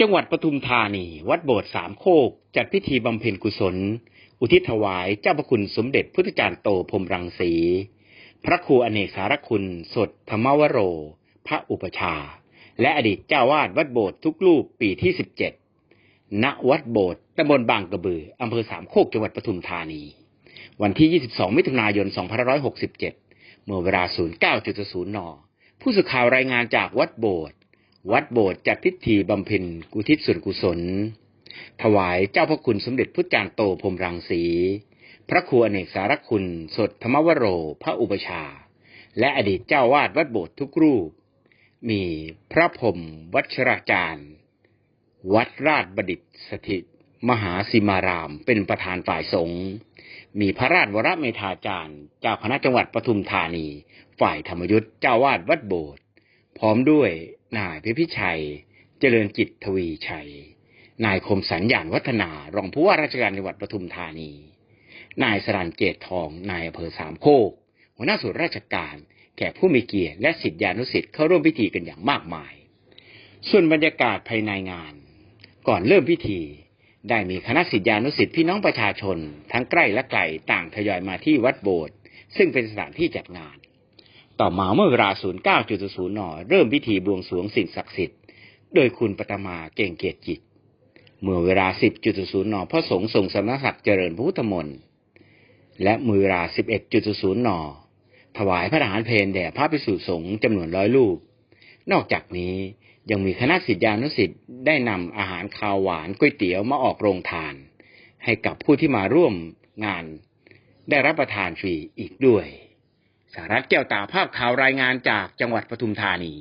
จังหวัดปทุมธานี วัดโบสถ์สามโคก จัดพิธีบำเพ็ญกุศล อุทิศถวายเจ้าพระคุณสมเด็จพุทธจารย์โตพรมรังสี พระครูอเนกสารคุณ สดธรรมวโร พระอุปชา และอดีตเจ้าวาดวัดโบสถ์ทุกรูปปีที่17ณวัดโบสถ์ตำบลบางกระบืออำเภอสามโคกจังหวัดปทุมธานี วันที่ 22 มิถุนายน 2567 เมื่อเวลา 09.00 น ผู้สื่อข่าวรายงานจากวัดโบสถ์ วัดโบสถ์จัดพิธีบำเพ็ญกุทิศส่วนกุศล ถวายเจ้าพระคุณสมเด็จพุทธจารย์โตพรมรังสี พระครูอเนกสารคุณ สดธรรมวโร พระอุปชา และอดีตเจ้าวาดวัดโบสถ์ทุกรูป มีพระพรมวัชราจารย์ วัดราชบดิตสถิต มหาสิมารามเป็นประธานฝ่ายสงฆ์มีพระราชวรเมธาจารย์ เจ้าคณะจังหวัดปทุมธานี ฝ่ายธรรมยุทธ์เจ้าวาดวัดโบสถ์พร้อมด้วย นายพิพิชัย เจริญจิตทวีชัย นายคมสัญญาณวัฒนารองผู้ว่าราชการจังหวัดปทุมธานี นายสรันเกตทอง นายอำเภอสามโคก หัวหน้าส่วนราชการแขกผู้มีเกียรติและสิทธิานุสิทธิ์เข้าร่วมพิธีกันอย่างมากมาย ส่วนบรรยากาศภายในงาน ก่อนเริ่มพิธี ได้มีคณะสิทธิานุสิทธิ์พี่น้องประชาชน ทั้งใกล้และไกลต่างทยอยมาที่วัดโบสถ์ซึ่งเป็นสถานที่จัดงาน ต่อมาเมื่อเวลา 09.00นเริ่มพิธีบวงสรวงสิ่งศักดิ์สิทธิ์โดยคุณปฐมาเก่งเกียรติจิต เมื่อเวลา 10.00นพระสงฆ์ทรงสำนักศักดิ์เจริญพุทธมนต์และเมื่อเวลา 11.00นถวายพระทหารเพลแด่พระภิกษุสงฆ์จำนวนร้อยรูปนอกจากนี้ยังมีคณะสิทธิานุสิทธิ์ได้นำอาหารคาวหวานก๋วยเตี๋ยวมาออกโรงทาน ให้กับผู้ที่มาร่วมงาน ได้รับประทานฟรีอีกด้วย สารัตแก้วตาภาพข่าวรายงานจากจังหวัดปทุมธานี